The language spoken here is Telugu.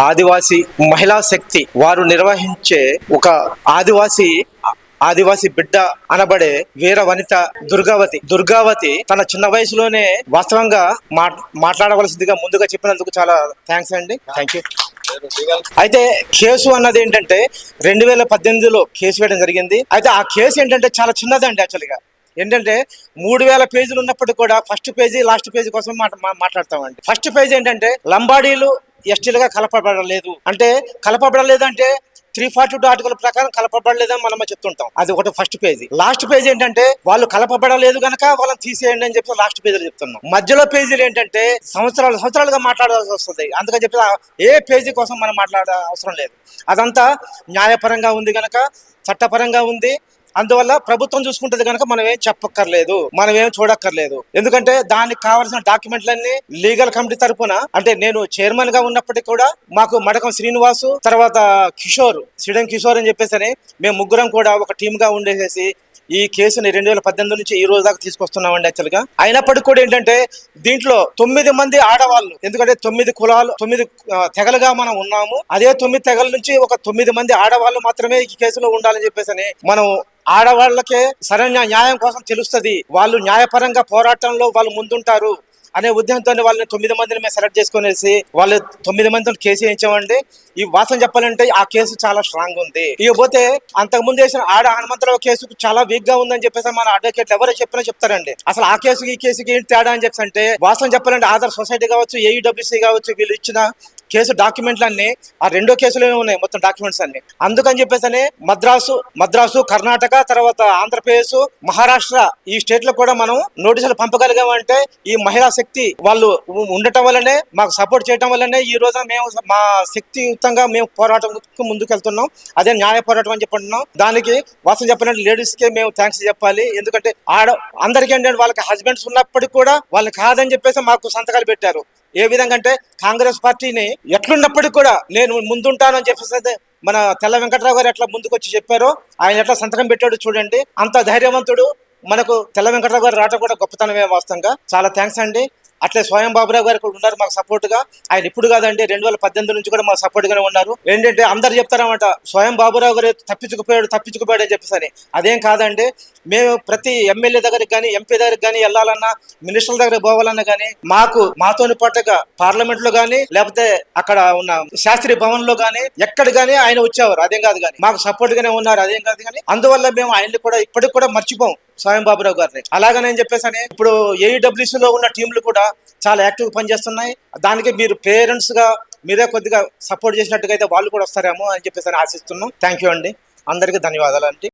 ఆదివాసి మహిళా శక్తి వారు నిర్వహించే ఒక ఆదివాసి ఆదివాసి బిడ్డ అనబడే వీర వనిత దుర్గావతి. దుర్గావతి తన చిన్న వయసులోనే వాస్తవంగా మాట్లాడవలసిందిగా ముందుగా చెప్పినందుకు చాలా థ్యాంక్స్ అండి. Thank you. అయితే కేసు అన్నది ఏంటంటే రెండు వేల పద్దెనిమిదిలో కేసు వేయడం జరిగింది. అయితే ఆ కేసు ఏంటంటే చాలా చిన్నదండి యాక్చువల్గా ఏంటంటే మూడు వేల పేజీలు ఉన్నప్పటికీ కూడా ఫస్ట్ పేజీ లాస్ట్ పేజీ కోసం మా- మాట్లాడతామండి. ఫస్ట్ పేజీ ఏంటంటే లంబాడీలు ఎస్టీలుగా కలపబడలేదు. అంటే కలపబడలేదు అంటే త్రీ ఫార్టీ టూ ఆర్టికల్ ప్రకారం కలపబడలేదని మనం చెప్తుంటాం. అది ఒకటి ఫస్ట్ పేజీ లాస్ట్ పేజీ ఏంటంటే వాళ్ళు కలపబడలేదు గనక వాళ్ళని తీసేయండి అని చెప్పి లాస్ట్ పేజీలో చెప్తున్నాం. మధ్యలో పేజీలు ఏంటంటే సంవత్సరాలు సంవత్సరాలుగా మాట్లాడాల్సి వస్తుంది. అందుకని చెప్పి ఏ పేజీ కోసం మనం మాట్లాడ అవసరం లేదు. అదంతా న్యాయపరంగా ఉంది గనక చట్టపరంగా ఉంది. అందువల్ల ప్రభుత్వం చూసుకుంటది కనుక మనం ఏం చెప్పక్కర్లేదు మనం ఏం చూడక్కర్లేదు. ఎందుకంటే దానికి కావాల్సిన డాక్యుమెంట్లన్నీ లీగల్ కమిటీ తరపున అంటే నేను చైర్మన్గా ఉన్నప్పటికీ కూడా మాకు మడకం శ్రీనివాసు తర్వాత కిషోర్ సిడం కిషోర్ అని చెప్పేసి మేము ముగ్గురం కూడా ఒక టీమ్గా ఉండేసేసి ఈ కేసుని రెండు వేల పద్దెనిమిది నుంచి ఈ రోజు దాకా తీసుకొస్తున్నామండి యాక్చువల్గా. అయినప్పటికీ కూడా ఏంటంటే దీంట్లో తొమ్మిది మంది ఆడవాళ్ళు ఎందుకంటే తొమ్మిది కులాలు తొమ్మిది తెగలుగా మనం ఉన్నాము. అదే తొమ్మిది తెగల నుంచి ఒక తొమ్మిది మంది ఆడవాళ్ళు మాత్రమే ఈ కేసులో ఉండాలని చెప్పేసి మనం ఆడవాళ్ళకే సరైన న్యాయం కోసం తెలుస్తుంది. వాళ్ళు న్యాయపరంగా పోరాటంలో వాళ్ళు ముందుంటారు అనే ఉద్యమంతో వాళ్ళని తొమ్మిది మందిని మేము సెలెక్ట్ చేసుకునేసి వాళ్ళు తొమ్మిది మందిని కేసు వేయించామండి. ఈ వాసన చెప్పాలంటే ఆ కేసు చాలా స్ట్రాంగ్ ఉంది. ఇకపోతే అంతకు ముందు వేసిన ఆడ హనుమంతరావు కేసు చాలా వీక్గా ఉందని చెప్పేసి మన అడ్వకేట్లు ఎవరు చెప్పినా చెప్తారండి. అసలు ఆ కేసుకి ఈ కేసుకి ఏంటి తేడా అని చెప్పి అంటే వాసన చెప్పాలంటే ఆధార్ సొసైటీ కావచ్చు ఏఈడబ్ల్యూసీ కావచ్చు వీళ్ళు ఇచ్చిన కేసు డాక్యుమెంట్లు అన్ని ఆ రెండో కేసులోనే ఉన్నాయి మొత్తం డాక్యుమెంట్స్ అన్ని. అందుకని చెప్పేసి మద్రాసు మద్రాసు కర్ణాటక తర్వాత ఆంధ్రప్రదేశ్ మహారాష్ట్ర ఈ స్టేట్లో కూడా మనం నోటీసులు పంపగలిగామంటే ఈ మహిళా శక్తి వాళ్ళు ఉండటం వల్లనే మాకు సపోర్ట్ చేయటం వల్లనే ఈ రోజు మేము మా శక్తియుతంగా మేము పోరాటం ముందుకు వెళ్తున్నాం అదే న్యాయ పోరాటం అని చెప్పుకుంటున్నాం దానికి వాసన చెప్పినట్టు లేడీస్ కే మేము థ్యాంక్స్ చెప్పాలి. ఎందుకంటే ఆడ అందరికీ ఏంటంటే వాళ్ళకి హస్బెండ్స్ ఉన్నప్పటికీ కూడా వాళ్ళకి కాదని చెప్పేసి మాకు సంతకాలు పెట్టారు. ఏ విధంగా అంటే కాంగ్రెస్ పార్టీని ఎట్లున్నప్పటికీ కూడా నేను ముందుంటానని చెప్పేసి మన తెల్ల వెంకట్రావు గారు ఎట్లా ముందుకు వచ్చి చెప్పారో ఆయన ఎట్లా సంతకం పెట్టాడు చూడండి. అంత ధైర్యవంతుడు మనకు తెల్ల వెంకట్రావు గారు రావటం కూడా గొప్పతనమే వాస్తవంగా. చాలా థ్యాంక్స్ అండి. అట్లే స్వయం బాబురావు గారు కూడా ఉన్నారు మాకు సపోర్ట్గా. ఆయన ఇప్పుడు కాదండి రెండు వేల పద్దెనిమిది నుంచి కూడా మాకు సపోర్ట్ గానే ఉన్నారు. ఏంటంటే అందరు చెప్తారన్నమాట స్వయం బాబురావు గారు తప్పించుకుపోయాడు తప్పించుకుపోయాడు అని చెప్పేసి అదేం కాదండి మేము ప్రతి ఎమ్మెల్యే దగ్గరికి కానీ ఎంపీ దగ్గరికి కానీ వెళ్ళాలన్నా మినిస్టర్ల దగ్గర పోవాలన్నా కానీ మాకు మాతోని పాటుగా పార్లమెంట్లో కానీ లేకపోతే అక్కడ ఉన్న శాస్త్రి భవన్లో కానీ ఎక్కడ కానీ ఆయన వచ్చేవారు. అదేం కాదు కానీ మాకు సపోర్ట్ గానే ఉన్నారు అదేం కాదు కానీ అందువల్ల మేము ఆయన్ని కూడా ఇప్పటికి కూడా మర్చిపోం. స్వయం బాబురావు గారిని. అలాగని చెప్పేసి ఇప్పుడు ఏఈడబ్ల్యూసీ లో ఉన్న టీంలు కూడా చాలా యాక్టివ్ పనిచేస్తున్నాయి. దానికి మీరు పేరెంట్స్గా మీరే కొద్దిగా సపోర్ట్ చేసినట్టుగా అయితే వాళ్ళు కూడా వస్తారేమో అని చెప్పేసి అని ఆశిస్తున్నాం. థ్యాంక్ యూ అండి. అందరికీ ధన్యవాదాలు అండి.